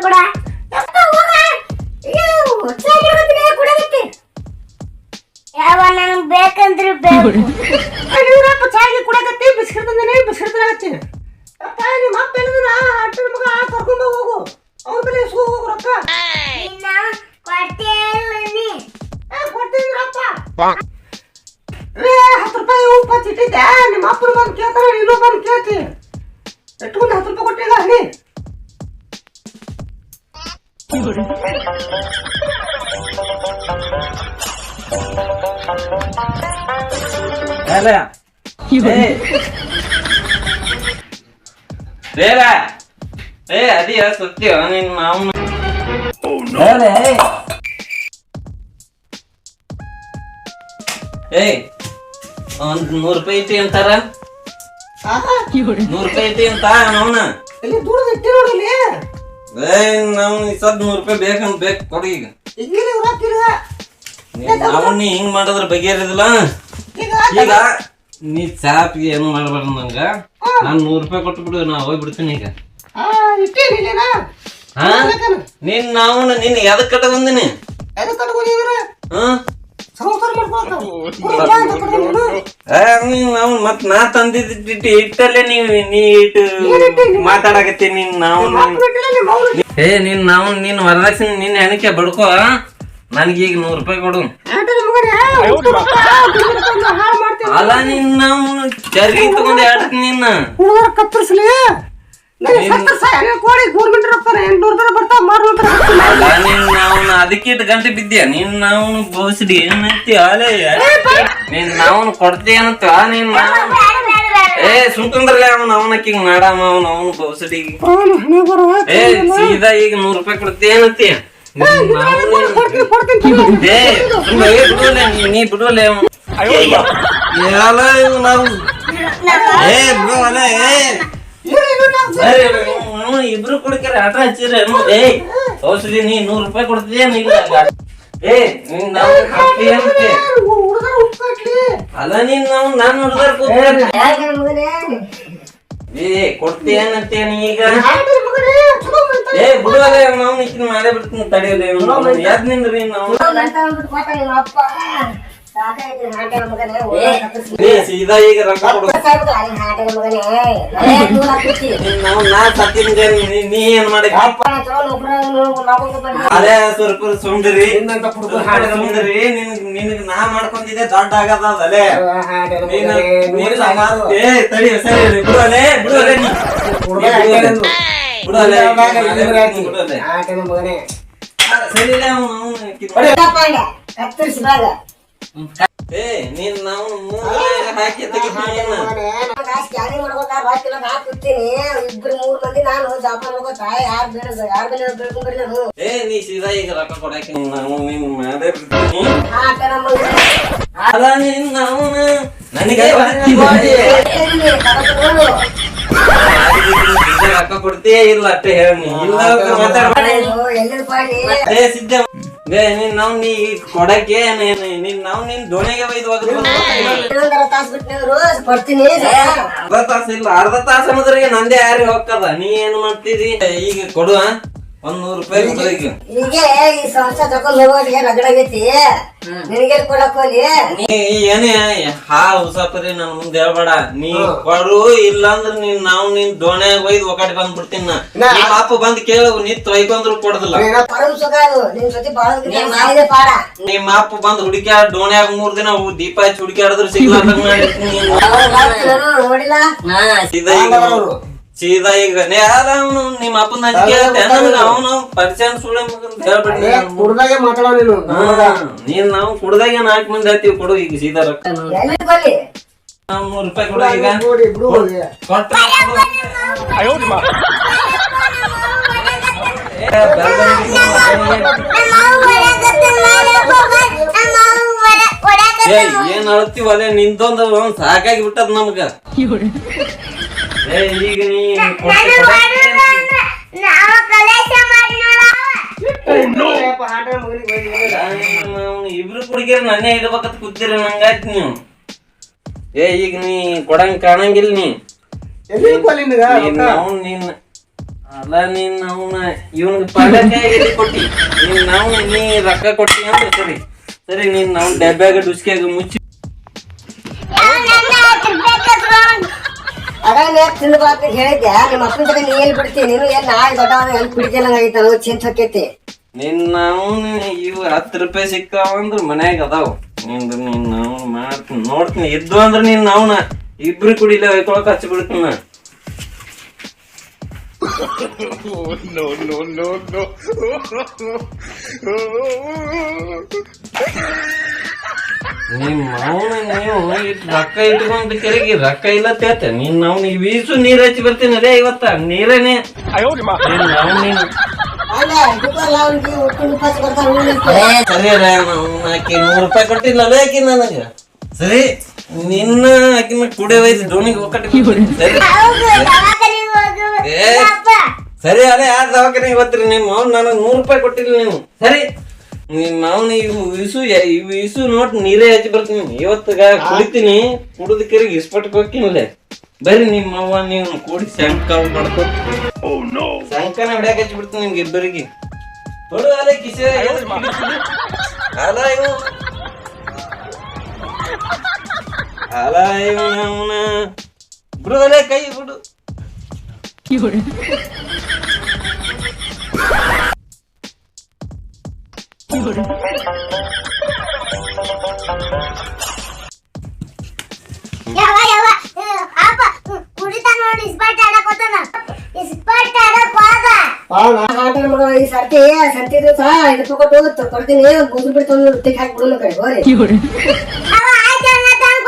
ಕೊಡ. ಯಾವ ನನಗ್ ಬೇಕಂದ್ರೆ ಬೇಕು. ನೀರಪ್ಪ ಚಾಗಿ ಕುಡಕತ್ತಿ ಬಿಸ್ಕಿಟ್ ತಂದೇನೆ ಬಿಸ್ಕಿಟ್ ತಿನ್ನಕತ್ತಿ ಅಪ್ಪ ನಿಮ್ಮ ಅಪ್ಪ ಹೇಳಿದ್ರ ಅಟ್ಟನ ಮಗ ಕರ್ಕೊಂಡ್ ಹೋಗು ಅವ್ರ ಮೇಲೆ ಇಸ್ಕೊ ಹೋಗು ರೊಕ್ಕ. ನಿನ್ನ ಕೊಡ್ತೇ ಇಲ್ಲ ನೀ. ಏ, ಕೊಡ್ತಿದ್ರಪ್ಪ ಏ ಹತ್ತು ರೂಪಾಯಿ ಉಪ್ಪ ಚಿಟ್ಟಿದ್ದೆ. ನಿಮ್ಮ ಅಪ್ಪನ ಬಂದು ಕೇಳ್ತಾರ ನೀನು ಬಂದು ಕೇಳ್ತಿ. ಎಟ್ಕೊಂಡು ಹತ್ತು ರೂಪಾಯಿ ಕೊಟ್ಟಿಲ್ಲ ನೀ ಏ ಅದಿಯ ಸತ್ಯ. ನಿನ್ ಮಾವನ. ಒಂದ್ ನೂರ್ ರೂಪಾಯಿ ಐತಿ ಅಂತಾರ. ನೂರ್ ರೂಪಾಯಿ ಐತಿ ಅಂತ ಅವನ. ದೂರದ ಇಟ್ಟಿ ನೋಡಿಲಿ ಏ ನಾವ್ ಸದ್ ನೂರ್ ರೂಪಾಯಿ ಬೇಕಂತ ಬೇಕು ಕೊಡಿ ಈಗ. ಇಲ್ಲಿ ರೊಕ್ಕ ಇಲ್ಲ ನಾವು ನೀ ಹಿಂಗ್ ಮಾಡಿದ್ರ ಬಗೆಹರಿದಿಲ್ಲ ಈಗ ಈಗ ನೀ ಚಾಪಿಗೆ ಏನು ಮಾಡಬಾರ್ದು ನಂಗ? ನಾನ್ ನೂರ್ ರೂಪಾಯಿ ಕೊಟ್ಟು ಬಿಡು ನಾ ಹೋಗ್ಬಿಡ್ತೀನಿ ಈಗ. ಆ, ಇಟ್ಟೀನಿ ಇಲ್ಲೇನಾ ಹಾ? ನಿನ್ ನಾವು ನಿನ್ನ ಎದಕ್ಕೆ ಕಟ್ಟ ಬಂದಿನಿ? ಎದಕ್ಕೆ ಕಟ್ಕೊಂಡಿದ್ರ ಹ್ಮ್ ಸಂಸಾರ ನಾವು ಮತ್ ನಾ ತಂದಿದ್ದ ಹಿಟ್ಟಲ್ಲೇ ನೀವ್ ನೀ ಇಟ್ಟು ಮಾತಾಡಕತ್ತಿ ನಿನ್ನ ನಾವು ಏ ನಿನ್ನ ನಾವು ನಿನ್ನ ವರದಕ್ಷಿಣೆ ನಿನ್ನ ಹೆಣಕೆ ಬಡ್ಕೋ. ನನ್ಗೀಗ ನೂರ್ ರೂಪಾಯಿ ಕೊಡು. ಅಲ್ಲ ನಿನ್ನ ನಾವು ಚರ್ಗಿ ತಗೊಂಡು ಹೇಳ್ತೀನಿ ನಿನ್ನ ಕತ್ತರಿಸ್ಲಿ. ಕೋಡಿ ಅದಕ್ಕೆ ನಾವು ಅದಕ್ಕಿಟ್ಟು ಗಂಟೆ ಬಿದ್ದ್ಯಾ? ನೀನ್ ನಾವು ಬೋಸಿಡಿ ಏನೈತಿ ಅಲೆ? ನೀನ್ ನಾವು ಕೊಡ್ತೀಯ ಅಂತ ನೀನ್ ನಾವು ಏ ಸುಮ್ಕಂದ್ರಲ್ಲ ಅವ್ನ ಅವನಕ್ಕಿಂಗ್ ಮಾಡಾಮ ಅವ್ನ ಅವ್ನ ಬೋಸಿಡಿ ಅವ್ನು ಏ ಸೀದಾ ಈಗ ನೂರ್ ರೂಪಾಯಿ ಕೊಡ್ತೀಯ ಏನತ್ತಿ ಕೊಡ್ತೀನಿ ಕೊಡ್ತೀನಿ ಏ ಸುಮ್ನೆ ಏ ನೀ ನೀ ಬಿಡುವಲೆ ಅವ್ನು. ಎಲ್ಲ ಇವ್ ನಾವು ಏ ಬಿಡುವಲ್ಲ ಏ. ಅವ್ನು ಇಬ್ರು ಕುಡಿಕರೆ ಆಟ ಹಚ್ಚಿರ ಏ ಔಷಧಿ ನೀ ನೂರ್ ರೂಪಾಯಿ ಕೊಡ್ತೀಯ ಇಲ್ಲ ಏ ನೀನ್ ನಾವು ಅಂತೆ. ಅಲ್ಲ ನೀನ್ ನಾವು ನಾನ್ ಹುಡುಗರ್ ಕೂತ್ಕೊಂಡ್ ಏ ಕೊಡ್ತೀಯನಂತೆ ನೀ ಈಗ. ಏ ಬಿಡುವಾಗ ನಾವು ನಿಕ್ಕಿನ ಮಾಡೇ ಬಿಡ್ತೀನಿ ತಡೆಯಲ್ಲ ಯಾದ್ ನಿಂದ್ರಿ ನಾವು? ಸೀದಾ ಈಗ ರೊಕ್ಕ ನಾ ಸತ್ತಿನ ನೀ ನೀ ಏನ್ ಮಾಡಿ ಅದೇ ಸ್ವಲ್ಪ ಸುಮ್ದಿರಿ ನಿನ್ ನಿನಗ್ ನಾ ಮಾಡ್ಕೊಂಡಿದ್ದೆ ದೊಡ್ಡ ಆಗದ ಅದಲೆ ತಡಿ ಸರಿ ಸರಿ ಇಲ್ಲ ಅವ್ನು ಅವ್ನು ಕಿತ್- ಏ ನೀನ್ ನಾವು ಹಾಕಿ ಏ ನೀ ಸೀದಾ ಈಗ ರೊಕ್ಕ ಕೊಡಕ್ಕೆ ನಾವು ನಿನ್ ಮಾಡೇ ಬಿಡ್ತೀನಿ ಆಟ ನಮ್ಮ ಅಲ್ಲ ನೀನ್ ನಾವು ನನಗೆ ಹೊಟ್ಟಿ ಮಾಡಿ ಸೀದಾ ರೊಕ್ಕ ಕೊಡ್ತೀಯ ಇಲ್ಲ ಅಷ್ಟೇ ಹೇಳಿ ಇಲ್ಲ ಸಿದ್ಧ ನಿನ್ ನಾವ್ ನೀ ಕೊಡಕ್ಕೆ ನೀನ್ ನೀನ್ ನಿನ್ ದೋಣಿಗೆ ಒಯ್ದು ಹೋಗ್ದು ಇನ್ನೊಂದರ ತಾಸ್ ಬಿಟ್ಟು ಕೊಡ್ತೀನಿ ಅರ್ಧ ತಾಸ ಇಲ್ಲ ಅರ್ಧ ತಾಸ ಅನ್ನೋದ್ರಿಗೆ ನಂದೇ ಯಾರಿಗೆ ಹೋಗ್ತದ. ನೀ ಏನ್ ಮಾಡ್ತೀರಿ ಈಗ ಕೊಡುವ? ಒಂದ್ ನೂರ್ ರೂಪಾಯಿ ಕೊಡು ಈಗ ಈ ಸಂಸ್ಥೆ ತಕೊಂಡ್ ಹೋಗೋರಿಗೆ ರಗಡಾಗೈತಿ ನಿನಗೆ ಕೊಡಕ್ ಹೋಗಿ ನೀ ಏನೇ ಹಾ ಉಸಾಪರಿ ನನ್ ಮುಂದೆ ಹೇಳ್ಬೇಡ. ನೀ ಕೊಡು ಇಲ್ಲಂದ್ರ ನೀನ್ ನಾವ್ ನಿನ್ ದೋಣ್ಯಾಗ ಒಯ್ದು ಬಂದ್ಬಿಡ್ತೀನಿ ನಾ. ಬಂದ್ ಕೇಳು ನೀ ತೊಯ್ಕೊಂಡ್ರು ಕೊಡದಿಲ್ಲ. ಪರಮ ಸುಖ ಅದು. ನಿನ್ ಜೊತೆ ಬಾಳ ಮಾಡಿದೆ ಪಾಡ. ನಿಮ್ಮ ಅಪ್ಪ ಬಂದ್ ಹುಡುಕ್ಯಾಡ ದೋಣ್ಯಾಗ ಮೂರ್ ದಿನ ಹು- ದೀಪ ಹಚ್ಚಿ ಹುಡುಕ್ಯಾಡಿದ್ರು ಸಿಗ್ಲಾರ್ದಂಗ ಮಾಡಿರ್ತೀನಿ. ನೋಡಿಲ್ಲ? ಈಗ ಸೀದಾ ಈಗ ನೇ ಯಾರ ಅವ್ನು ನಿಮ್ಮ ಅಪ್ಪನ ಅವನು ಪರಿಚಯ ಸುಳ್ಳೆ ಮಾತಾಡೋ ನೀನು ನಾವು ಕುಡ್ದಾಗ ನಾಲ್ಕು ಮಂದಿ ಆತೀವಿ ಕೊಡು ಈಗ ಸೀದಾ ರೊಕ್ಕ. ರೂಪಾಯಿ ಕೊಡು ಈಗ. ಕೊಟ್ಟ ಏನ್ ಅಳ್ತೀವಲ್ಲ ನಿಂದೊಂದು ಸಾಕಾಗಿ ಬಿಟ್ಟದ ನಮ್ಗ. ಈಗ ನೀ ಇಬ್ರು ಕುಡಿಗಿರ ನನ್ನೇ ಇಡ್ಬೇಕಂತ ಕೂತಿರ ನಂಗಾಯ್ತು ನೀವು. ಏ ಈಗ ನೀ ಕೊಡಂಗ್ ಕಾಣಂಗಿಲ್ಲ ನೀ. ಎಲ್ಲಿ ಕೊಲ್ಲಿ ನಿನಗ? ನೀನ್ ರೊಕ್ಕ? ಅವ್ನ್ ನೀನ್ ಅಲ್ಲ ನೀನ್ ಅವನ ಇವನ್ ಕೊಟ್ಟಿ? ನೀನ್ ನಾವು ನೀ ರೊಕ್ಕ ಕೊಟ್ಟಿ ಅಂತ ಸರಿ. ಸರಿ ನೀನ್ ನಾವು ಡಬ್ಬ್ಯಾಗ ಡುಸ್ಕ್ಯಾಗ ಮುಚ್ಚಿ ಅದೇ ತಿನ್ಬೇಕು ಹೇಳಿದ್ದೆ ನಿಮ್ಮ ಅಪ್ಪನ ಜೊತೆ ನೀ ಎಲ್ಲಿ ಬಿಡ್ತೀನಿ ನೀನು ಎಲ್ಲಿ ನಾಳೆ ದೊಡ್ಡವನ ಎಲ್ಲಿ ಬಿಡ್ತಿಲ್ಲ ಆಗೈತೆ ನನಗೆ ಚಿಂತೆ ಹೊಕ್ಕೈತಿ. ನಿನ್ನ ಇವ್ ಹತ್ತು ರೂಪಾಯಿ ಸಿಕ್ಕಾವ ಅಂದ್ರ ಮನ್ಯಾಗ ಅದಾವ. ನಿಂದು ನಿನ್ನ ಅವ್ನು ಮಾಡ್ತೀನಿ ನೋಡ್ತೀನಿ. ಇದ್ದು ಅಂದ್ರ ನೀನ್ ಅವನ ಇಬ್ರು ಕುಡಿಲ ಹೊಯ್ಕೊಳಕ್ ಹಚ್ಚಿ ಬಿಡ್ತೀನಿ ನಾ. ನಿಮ್ಮ ಅವನ ನೀವು ಇಟ್ ರೊಕ್ಕ ಇಟ್ಕೊಂಡು ಕೆರೆಗೆ ರೊಕ್ಕ ಇಲ್ಲ ತೇತ ನೀನ್ ಅವ್ನ ಈ ವೀಸು ನೀರ್ ಹಚ್ಚಿ ಬರ್ತೀನಿ ಅದೇ ಇವತ್ತ. ನೀರೇನೆ. ಸರಿ ಆಕಿ ನೂರು ರೂಪಾಯಿ ಕೊಟ್ಟಿಲ್ಲ ಆಕಿ ನನಗ. ಸರಿ, ನಿನ್ನ ಆಕಿನ ಕುಡಿ ವಯಸ್ಸು ದೋಣಿಗೆ ಸರಿ. ಹೋಗು. ಅಪ್ಪ ಸರಿ, ಅದೇ ಯಾರ ದವಾಖಾನೆ ಗೊತ್ತಿರಿ ನಿಮ್ಮ ಅವ್ನು ನನಗೆ ನೂರು ರೂಪಾಯಿ ಕೊಟ್ಟಿಲ್ಲ ನೀವು ಸರಿ. ನಿಮ್ಮ ಅವ್ನು ಇವು ಇಸು ಇವು ಇಸು ನೋಟ್ ನೀರೇ ಹಚ್ಚಿ ಬರ್ತೀನಿ. ಇವತ್ತಗ ಕುಡಿತೀನಿ ಕುಡಿದ ಕೆರೆಗೆ ಇಸ್ಪಟ್ಗೆ ಹೋಗ್ತೀನಿಲ್ಲ ಬರ್ರಿ ನಿಮ್ಮ ಮಾವ ನೀವು ಕೂಡಿ ಶಂಕ ಮಾಡ್ಕೊ. ಶಂಕನ ಹೊಡ್ಯಾಕ ಹಚ್ಚಿ ಬಿಡ್ತೀನಿ ನಿಮ್ಗೆ ಇಬ್ಬರಿಗೆ. ಹೊಡು ಅಲ್ಲೇ ಕಿಸೆ ಅಲ್ಲ ಇವು. ಅಲ್ಲ ಇವನ ಅವನ ಬಿಡು ಅಲ್ಲೇ ಕೈ ಬಿಡು. ಈ ಸರ್ತಿ ಸಂತಿ ದಿವಸ ಇದು ತಗೊಂಡು ಹೋಗುತ್ತೆ ಕೊಡ್ತೀನಿ ಒಂದು ಬೂದು ಬಿಟ್ಟು ಒಂದು ರೊಟ್ಟಿಗೆ ಹಾಕಿ ಬಿಡೋಣ ಕಡೆ ಹೋರಿ ಅವ ಆಯ್ತು ಅನ್ನ ತಂದು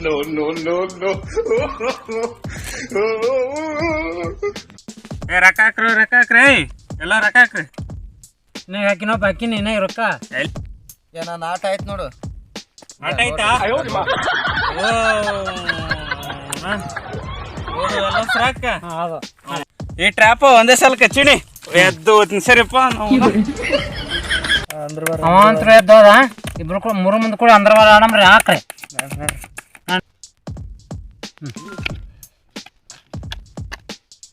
ಏ no, ಯಾರನ್ನ ಮೇಯ್ಸ್ ಬಿಡ್ರಿ ಏ ರೊಕ್ಕ ಹಾಕ್ರಿ ರೊಕ್ಕ ಹಾಕ್ರಿ. ಎಲ್ಲ ರೊಕ್ಕ ಹಾಕ್ರಿ. ನೀ ಹಾಕಿನಪ್ಪ ಹಾಕಿನಿ ಇನ್ನೇ ರೊಕ್ಕ. ಏನ ಆಟ ಆಯ್ತು ನೋಡು. ಆಟ ಆಯ್ತಾ? ಓ ಹಾ. ಎಲ್ಲ ಈ ಟ್ರ್ಯಾಪ್ ಒಂದೇ ಸಲ ಕಚ್ಚಿಣಿ ಎದ್ದು ಹೋಗ್ತೀನಿ ಸರಿಪ್ಪ ನಾವು ಅವ ಅಂತ ಎದ್ದೋದ. ಇಬ್ರು ಕೂಡ ಮೂರು ಮಂದಿ ಕೂಡ ಅಂದ್ರ ಆಡಮ್ರಿ ಹಾಕ್ರಿ.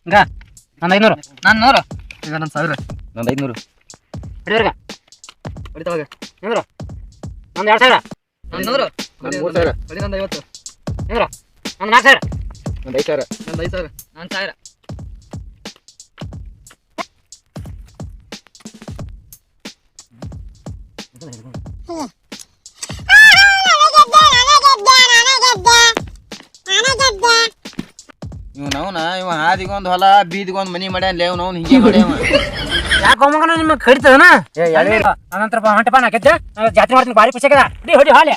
ಈಗ ನಂದು ಐನೂರು ನಾನು ನೂರು ಈಗ ನನ್ನ ಸಾವಿರ ನಂದು ಐನೂರು ಹಿಡಿದ್ರಿಗ ಹೊಡಿತಾವಾಗ ನಿಂದ್ರು ನಂದು ಎರಡು ಸಾವಿರ ನಂದು ನೂರು ನಂದು ಮೂರು ಸಾವಿರ ಹೊಡಿ ನಂದು ಐವತ್ತು ನಿಂದ್ರು ನಂದು ನಾಲ್ಕು ಸಾವಿರ ನಂದು ಐದು ಸಾವಿರ ನಂದು ಐದು ಸಾವಿರ ನನ್ನ ಸಾವಿರ ಇವ್ ನಾವ್ನ ಇವ ಹಾದಿಗೊಂದು ಹೊಲ ಬೀದಿಗೊಂದು ಮನಿ ಮಾಡ್ಯಾನ್ಲೆ ಲೇವ್ ನಾವ್ ಹಿಂಗೆ ಮಾಡ್ಯಾವ ಯಾಕೆ ಹೋಮಗನ ನಿಮಗೆ ಕಡಿತದನ? ಅನಂತರ ಹೊಂಟಪ್ಪ ನಾ ಗೆದ್ದೆ. ಜಾತ್ರೆ ಮಾಡ್ತೀನಿ ಭಾರಿ ಖುಷಿ ಆಗದ ಹೊಡಿ ಹೊಡಿ ಹಾಲೆ.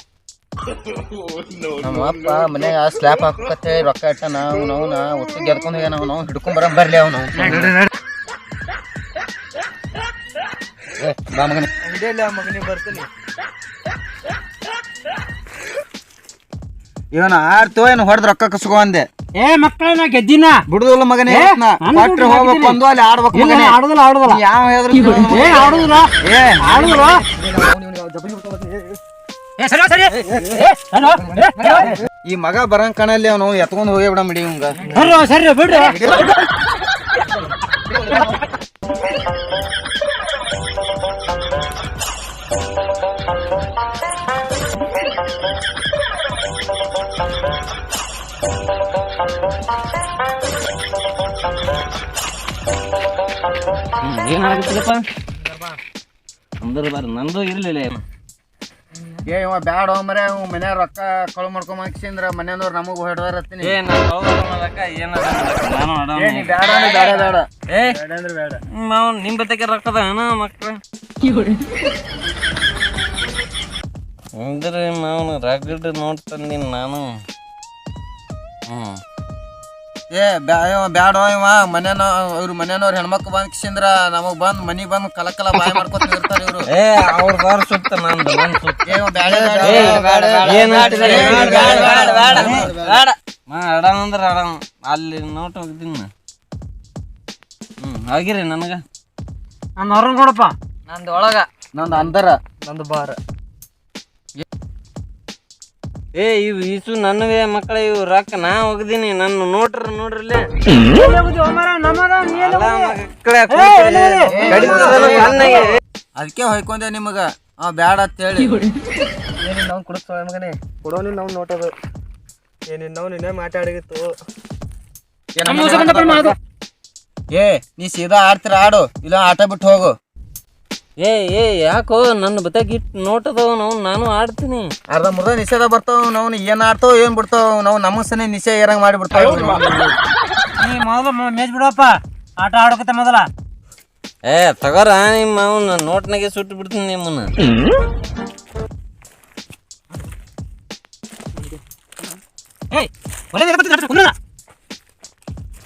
ನಮ್ಮ ಅಪ್ಪ ಮನ್ಯಾಗ ಸ್ಲ್ಯಾಪ್ ಹಾಕತ್ತೆ ರೊಕ್ಕ ಇಟ್ಟ ನಾವು ನಾವ್ನ ಒಟ್ಟು ಗೆದ್ಕೊಂಡು ಹೋಗ್ಯ ನಾವು ನಾವು ಹಿಡ್ಕೊಂಡ್ ಬರ ಬರ್ಲಿ ಅವನು. ಬಾ ಮಗನೇ. ಮಗನಿ ಬರ್ತೀನಿ. ಇವನ ಆರ್ತು ಏನು ಹೊಡೆದ್ ರೊಕ್ಕ ಕಸ್ಕೊಂಡೆ ಅಂದೆ. ಏ ಮಕ್ಕಳ ನಾ ಗೆದ್ದಿನ? ಬಿಡುದಿಲ್ಲ ಮಗನೇ ಕೊಟ್ರೆ ಬಿಡು ಹೋಗ್ಬೇಕು. ಬಂದು ಅಲ್ಲಿ ಆಡ್ಬೇಕು ಮಗನೇ. ಆಡುದಿಲ್ಲ ಆಡುದಿಲ್ಲ. ಯಾವ ಹೇಳಿದ್ರು ಏ ಆಡುದಿಲ್ಲ. ಏ. ಆಡುದಿಲ್ಲ. ಈ ಮಗ ಬರಂಗ್ ಕಣಲ್ಲಿ ಅವನು ಎತ್ಕೊಂಡು ಹೋಗಿ ಬಿಡ ಮಡಿ ಇವಂಗ. ಸರಿ ಬಿಡ್ರಿ. ಏನ್ ಆಗತ್ತಪ್ಪ ಅಂದ್ರ ಬಾರ ನಂದು ಇರ್ಲಿಲ್ಲ ಏನು. ಏ ಇವ ಬ್ಯಾಡ ಮರೆ ಇವ್ ಮನ್ಯಾಗ ರೊಕ್ಕ ಕಳು ಮಾಡ್ಕೊಂಡ್ ಹಾಕ್ಸಿಂದ್ರ ಮನೆಯವ್ರು ನಮಗ್ ಹೊಡೆದಾರತ್ತೀನಿ ಏ ನಾನು ಏ ನೀ ಬ್ಯಾಡ ಅಂದ್ರೆ ಬ್ಯಾಡ ಬ್ಯಾಡ. ಏ ಮಾವ್ ನಿಮ್ ಬತ್ತಕ್ಕೆ ರೊಕ್ಕದ ಏನ ಮಕ್ಳ? ಅಂದ್ರೆ ಮಾವನ ರಗಡ್ ನೋಡ್ತಂದಿನ್ ನಾನು. ಏ ಬ್ಯಾಡೋ ಇವ ಮನೇನ ಇವ್ರ ಮನೆಯವ್ರ ಹೆಣ್ಮಕ್ಳು ಬಂದ್ ಕಿಸಿಂದ್ರ ನಮಗ್ ಬಂದ್ ಮನಿ ಬಂದ್ ಕಲಕಲ ಕಲ ಬಾಯ್ ಮಾಡ್ಕೊತ ಇರ್ತಾರ ಇವ್ರು ಏ ಅವ್ರ ಬಾರ ಸುತ್ತ ನಂದು ನನ್ ಸುತ್ತ ಏ ಬ್ಯಾಡ? ಮಾ ಅಡಮ್ ಅಂದ್ರ ಅಡಮ್ ಅಲ್ಲಿ ನೋಟ್ ಹೋಗಿದ್ದೀನಿ ನಾ ಹ್ಮ್ ಆಗಿರಿ ನನಗ ನಾನು ಹೊರಗ್ ನೋಡಪ್ಪ ನಂದು ಒಳಗ ನಂದು ಅಂದರ ನಂದು ಬಾರ ಏ ಇವು ಈಸು ನನ್ನವೇ ಮಕ್ಕಳ ಇವು ರೊಕ್ಕ ನಾ ಹೋಗ್ದೀನಿ ನನ್ನ ನೋಡ್ರ ನೋಡ್ರಲ್ಲೇ. ಅದಕ್ಕೆ ಹೊಯ್ಕೊಂಡೆ ನಿಮಗ. ಆ ಬ್ಯಾಡ ಅಂತ ಹೇಳಿ ನಾವು ಕುಡಿಸ್ತಾಳ ಮಗನೇ? ಕೊಡೋನಿ ನಾವು ನೋಟದು. ಏನಿನ್ ನಾವು ನಿನ್ನೆ ಮಾತಾಡಿಗಿತ್ತು ಏ ನೀ ಸೀದಾ ಆಡ್ತೀರ ಆಡು ಇಲ್ಲ ಆಟ ಬಿಟ್ಟು ಹೋಗು. ಏ ಏ ಯಾಕೋ ನನ್ನ ಬತ್ತಾಗ ಇಟ್ಟು ನಾವು ನಾನು ಆಡ್ತೀನಿ ಅರ್ಧ ಮುರ್ದ ನಿಷೇಧ ಬರ್ತಾವ ನಾವು ಏನ್ ಆಡ್ತಾವ ಏನ್ ಬಿಡ್ತಾವ ನಾವು ನಮ್ಮ ಸನೆ ನಿಷೇಧ ಏರಂಗ್ ಮಾಡಿ ಬಿಡ್ತಾವ ನೀ ಮೊದಲು ಮೇಜ್ ಬಿಡಪ್ಪ ಆಟ ಆಡಕತ್ತೆ ಮೊದಲ ಏ ತಗೋರ ನಿಮ್ಮ ಅವನ ನೋಟ್ನಾಗೆ ಸುಟ್ಟು ಬಿಡ್ತೀನಿ ನಿಮ್ಮನ್ನ ಏಯ್ ಒಳ್ಳೆ ನಡ್ಸು,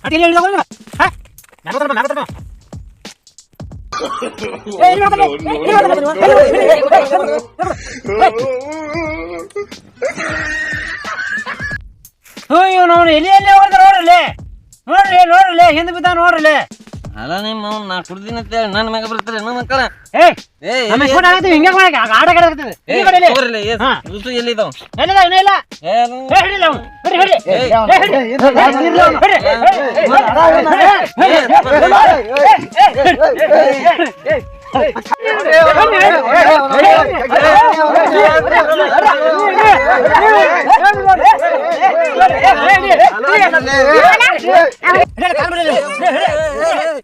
ಅಡಿ ಹೋಗ್ಲಿ. ಹಾ? ನಾನು ಬರ್ತಾನೆ, ನಾನು ಬರ್ತಾನೆ. ಅವ್ನು ಎಲ್ಲಿ ಎಲ್ಲಿ ಹೋಗ್ತಾರ ನೋಡ್ರಿ ನೋಡ್ರಿ ನೋಡ್ರಿ ಹಿಂದೆ ಬಿದ್ದ ನೋಡ್ರಿ ಅಲ್ಲ ನಿಮ್ಮ ಅವ್ನ ನಾ ಕುಡ್ದೀನಿ ಅಂತ ಹೇಳಿ ನನ್ನ ಮ್ಯಾಗ ಬರ್ತಾರೆ ನನ್ನ ಮಕ್ಕಳ ಏಯ್ ಏ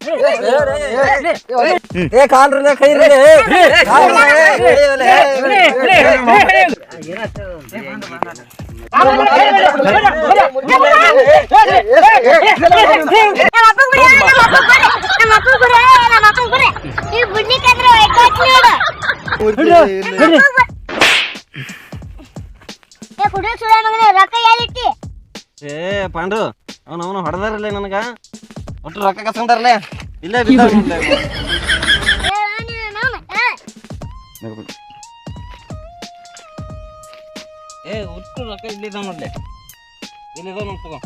ನಮ್ಮ ಎಲ್ಲಿ- ಇಸ್ಕೊಂಡು ಆಗತ್ತೀವಿ ಹಿಂಗೆ ಮಾಡಿ ಆಟ ಆಡಕತ್ತೀವಿ ಏ, ಇಲ್ಲಿ ಬರೀ ತಗೋರಿಲ್ಲ, ಏ, ಹಾ. ಉಸು ಎಲ್ಲಿದಾವ್ ಎಲ್ಲಿದ ಇನ್ನೂ ಇಲ್ಲ ಏ, ಅದು- ಏ ಹಿಡಿಲ್ಲ ಅವ್ನು ಹಿಡಿ ಹಿಡಿ ಏ, ಹಿಡಿ. ಏ, ಹಿಡಿ ಅವ್ನು, ಹಿಡಿ. ಏ, ಏ, ಏ, ಏ ಕಾಲ್ರಲ್ಲ ಕೈರಲ್ಲ ನಮ್ಮ ಅಪ್ಪ ಗುಡಿ ನಮ್ಮ ಅಪ್ಪ ಗುಡಿ ನಮ್ಮ ಅಪ್ಪ ಗುಡಿ ನಮ್ಮ ಅಪ್ಪ ಗುಡಿ ಈ ಬುಡ್ಲಿಕ್ಕಂದ್ರೆ ಒಯ್ಕೊತ್ ನೋಡು ಏ ಕುಡಿ ಸುಳ ಮಗನೇ ರೊಕ್ಕ ಎಲ್ಲಿಟ್ಟಿ ಏ ಪಾಂಡು ಅವನು ಅವನು ಹೊಡೆದಾರಲ್ಲ ನನಗ ಒಟ್ಟು ರೊಕ್ಕ ಕಸ್ಕೊಂಡಾರಲ್ಲ ಇಲ್ಲೇ. ಏ ನೀನು ಮಾಮ ಏ. ಏ ಒಟ್ಟು ರೊಕ್ಕ ಇಲ್ಲಿದ ನೋಡ್ಲೆ. ಇಲ್ಲಿದ ನೋಡ್ ತಗೋ.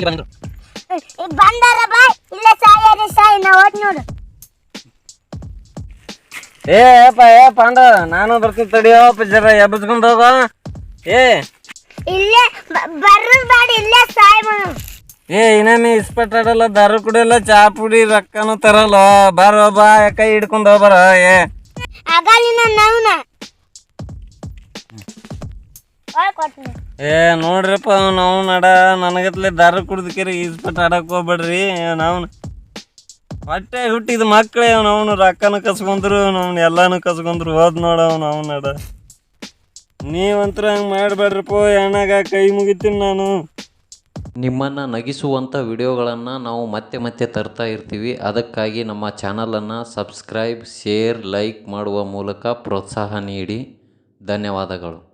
ಬಂದ್ರು. ಬಾಯ್. ಇಲ್ಲ ಸಾಯಿ ನಾ ನೋಡು. ಏ ಏಪ್ಪ ಏ ಪಾಂಡ ನಾನು ಬರ್ತೀನಿ ತಡಿಯೋ ಜರ ಎಬ್ಬಸ್ಕೊಂಡ್ ಹೋಗ. ಏ ಇಲ್ಲೇ ಬರೋದ್ ಬೇಡ ಇಲ್ಲೇ ಸಾಯಿ ಏ ಇಸ್ಪಟ್ಟಾಡಲ್ಲ ದಾರು ಕುಡಿಯಲ್ಲ ಚಾ ಪುಡಿ ರೊಕ್ಕನು ತರಲ್ಲ. ಬರೋ ಬಾ ಕೈ ಹಿಡ್ಕೊಂಡ್ ಹೋಗ್ಬಾರ ಏ. ಆಗಲಿನ ನವ್ನ. ಒಳಗ್ ಕೊಡ್ತೀನಿ. ಏ ನೋಡ್ರಿಪ್ಪ ನಾವು ನಡ. ನನಗತ್ಲೆ ದಾರು ಕುಡ್ದಕ್ಕೆ ಇಸ್ಪಟ್ ಆಡಕ್ ಹೋಗ್ಬೇಡ್ರಿ ನಾವು ಹೊಟ್ಟೆ ಹುಟ್ಟಿದ ಮಕ್ಕಳೇ ಅವನು ರೊಕ್ಕನು ಕಸ್ಕೊಂಡ್ರು ಅವ್ನು ಎಲ್ಲಾನು ಕಸ್ಕೊಂಡ್ರು ಹೋದ್ ನೋಡ ಅವ್ನು ಅವ್ನು ನಡ. ನೀವಂತ್ರ ಹಂಗೆ ಮಾಡಬೇಡ್ರಪ್ಪ ಏನಾಗ ಕೈ ಮುಗಿತೀನಿ ನಾನು. ನಿಮ್ಮನ್ನು ನಗಿಸುವಂಥ ವಿಡಿಯೋಗಳನ್ನು ನಾವು ಮತ್ತೆ ಮತ್ತೆ ತರ್ತಾ ಇರ್ತೀವಿ. ಅದಕ್ಕಾಗಿ ನಮ್ಮ ಚಾನಲನ್ನು ಸಬ್ಸ್ಕ್ರೈಬ್, ಶೇರ್, ಲೈಕ್ ಮಾಡುವ ಮೂಲಕ ಪ್ರೋತ್ಸಾಹ ನೀಡಿ. ಧನ್ಯವಾದಗಳು.